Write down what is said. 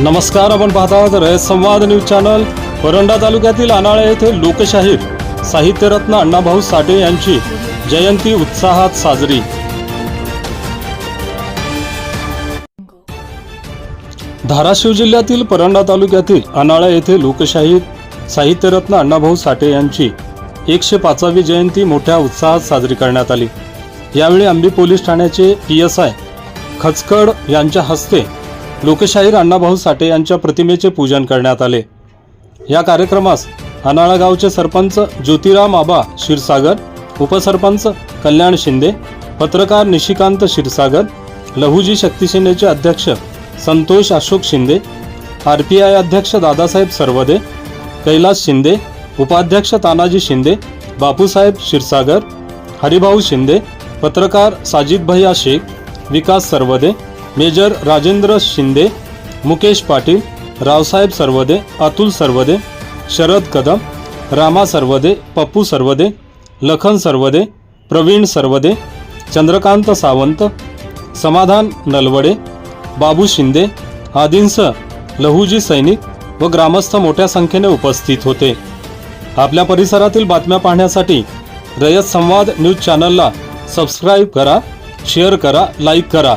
नमस्कार आपण पाहतात रयत संवाद न्यूज चॅनल. परंडा तालुक्यातील अनाळा येथे लोकशाहीर साहित्यरत्न अण्णाभाऊ साठे यांची जयंती उत्साहात साजरी. धाराशिव जिल्ह्यातील परंडा तालुक्यातील अनाळा येथे लोकशाहीर साहित्यरत्न अण्णाभाऊ साठे यांची एकशे पाचावी जयंती मोठ्या उत्साहात साजरी करण्यात आली. यावेळी आंबी पोलीस ठाण्याचे पी एस आय खचकड यांच्या हस्ते लोकशाहीर अण्णाभाऊ साठे यांच्या प्रतिमेचे पूजन करण्यात आले. या कार्यक्रमास अनाळा गावचे सरपंच ज्योतिराम आबा क्षीरसागर उपसरपंच कल्याण शिंदे पत्रकार निशिकांत क्षीरसागर लहुजी शक्तिसेनेचे अध्यक्ष Santosh Ashok Shinde R P I अध्यक्ष दादासाहेब सर्वदे कैलास शिंदे उपाध्यक्ष तानाजी शिंदे बापूसाहेब क्षीरसागर हरिभाऊ शिंदे पत्रकार साजिदभैया शेख विकास सर्वदे मेजर राजेंद्र शिंदे मुकेश पाटील रावसाहेब सर्वदे अतुल सर्वदे शरद कदम रामा सर्वदे पप्पू सर्वदे लखन सर्वदे प्रवीण सर्वदे चंद्रकांत सावंत समाधान नलवडे बाबू शिंदे आदींसह लहुजी सैनिक व ग्रामस्थ मोठ्या संख्येने उपस्थित होते. आपल्या परिसरातील बातम्या पाहण्यासाठी रयत संवाद न्यूज चॅनलला सबस्क्राईब करा शेअर करा लाईक करा.